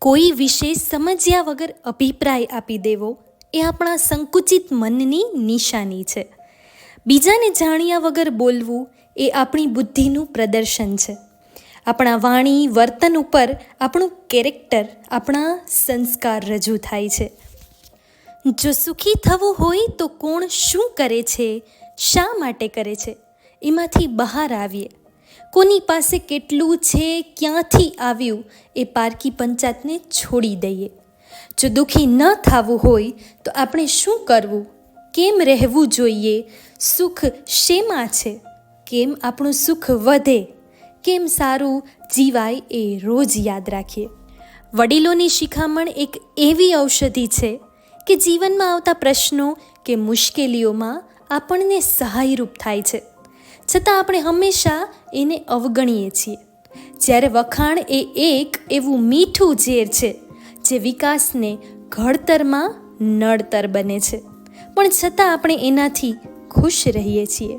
કોઈ વિશે સમજ્યા વગર અભિપ્રાય આપી દેવો એ આપણા સંકુચિત મનની નિશાની છે. બીજાને જાણ્યા વગર બોલવું એ આપણી બુદ્ધિનું પ્રદર્શન છે. આપણા વાણી, વર્તન ઉપર આપણું કેરેક્ટર, આપણા સંસ્કાર રજૂ થાય છે. જો સુખી થવું હોય તો કોણ શું કરે છે, શા માટે કરે છે, એમાંથી બહાર આવીએ. કોની પાસે કેટલું છે, ક્યાંથી આવ્યું, એ પારકી પંચાયતને છોડી દઈએ. જો દુઃખી ન થવું હોય, તો આપણે શું કરવું? કેમ રહેવું જોઈએ? સુખ શેમાં છે? કેમ આપણું સુખ વધે? કેમ સારું જીવાય એ રોજ યાદ રાખીએ. વડીલોની શિખામણ એક એવી ઔષધિ છે કે જીવનમાં આવતા પ્રશ્નો કે મુશ્કેલીઓમાં આપણને સહાયરૂપ થાય છે. છતાં આપણે હંમેશા એને અવગણીએ છીએ. જ્યારે વખાણ એ એક એવું મીઠું ઝેર છે, જે વિકાસને ઘડતરમાં નડતર બને છે. પણ છતાં આપણે એનાથી ખુશ રહીએ છીએ.